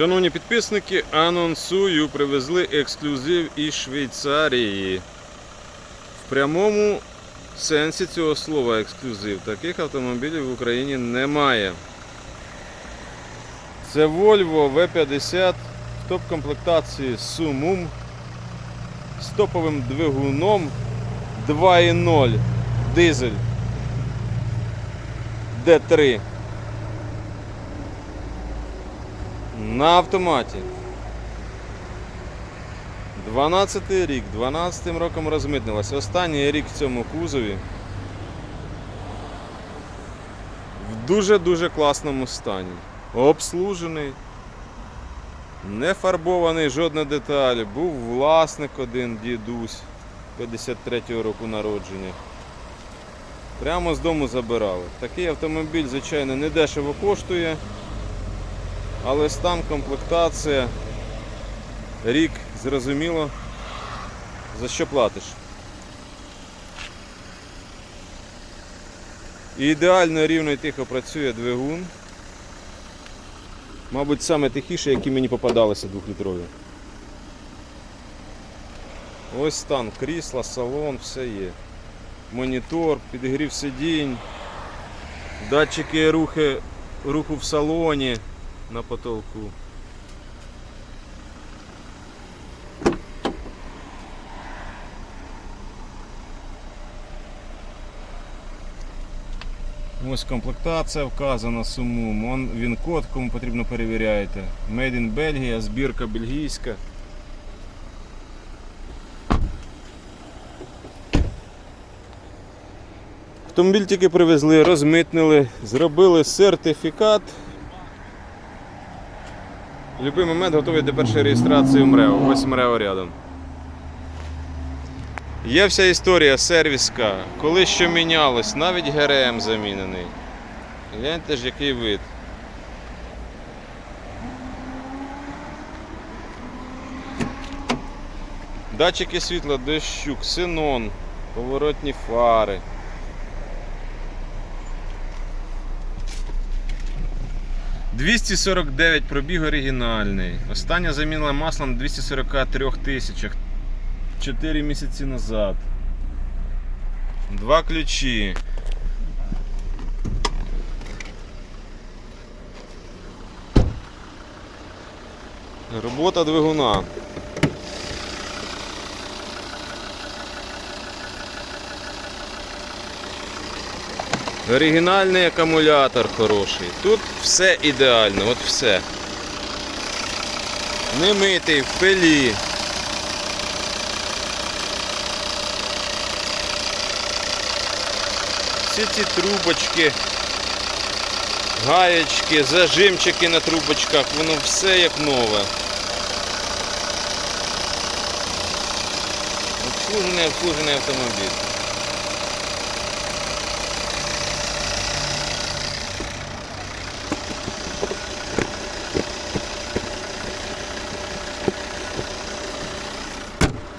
Шановні підписники, анонсую, привезли ексклюзив із Швейцарії. В прямому сенсі цього слова ексклюзив. Таких автомобілів в Україні немає. Це Volvo V50 в топ-комплектації Sumum з топовим двигуном 2.0 дизель D3 на автоматі. 12 й рік, 12 м роком розмитнилась. Останній рік в цьому кузові. В дуже-дуже класному стані. Обслужений, не фарбований жодна деталь. Був власник один дідусь 53-го року народження. Прямо з дому забирали. Такий автомобіль, звичайно, не дешево коштує. Але стан, комплектація, рік, зрозуміло, за що платиш. І ідеально рівно і тихо працює двигун. Мабуть, саме тихіше, які мені попадалися двохлітрові. Ось стан, крісла, салон, все є. Монітор, підігрів сидінь, датчики рухи, руху в салоні на потолку. Ось комплектація вказана сумум. Он, він код, кому потрібно перевіряєте. Made in Belgia, збірка бельгійська. Автомобіль тільки привезли, розмитнили, зробили сертифікат. Будь-який момент готовий до першої реєстрації в МРЕО. Ось МРЕО рядом. Є вся історія сервіска, коли що мінялось, навіть ГРМ замінений. Гляньте ж який вид. Датчики світла, дощу, ксенон, поворотні фари. «249 пробіг оригінальний. Остання замінила маслом на 243 тисячах. 4 місяці назад. Два ключі. Робота двигуна. Оригінальний акумулятор хороший. Тут все ідеально, от все. Не митий, в пилі. Всі ці трубочки, гаєчки, зажимчики на трубочках, воно все як нове. Обслужений, обслужений автомобіль.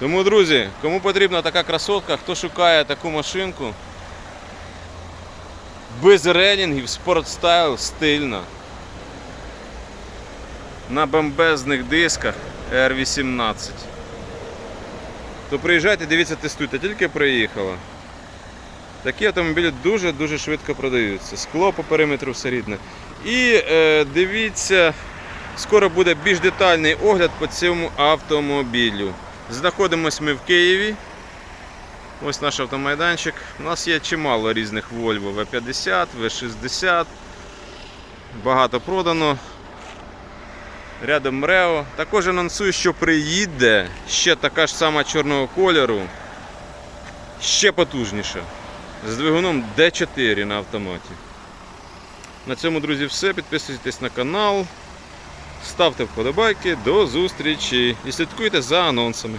Тому, друзі, кому потрібна така красотка, хто шукає таку машинку, без ренінгів, спортстайл, стильна. На бомбезних дисках R18. То приїжджайте, дивіться, тестуйте, тільки приїхала. Такі автомобілі дуже-дуже швидко продаються. Скло по периметру все рідне. І е, дивіться, скоро буде більш детальний огляд по цьому автомобілю. Знаходимось ми в Києві. Ось наш автомайданчик. У нас є чимало різних Volvo V50, V60. Багато продано. Рядом МРЕО. Також анонсую, що приїде ще така ж сама чорного кольору. Ще потужніша. З двигуном D4 на автоматі. На цьому, друзі, все. Підписуйтесь на канал. Ставте вподобайки. До зустрічі і слідкуйте за анонсами.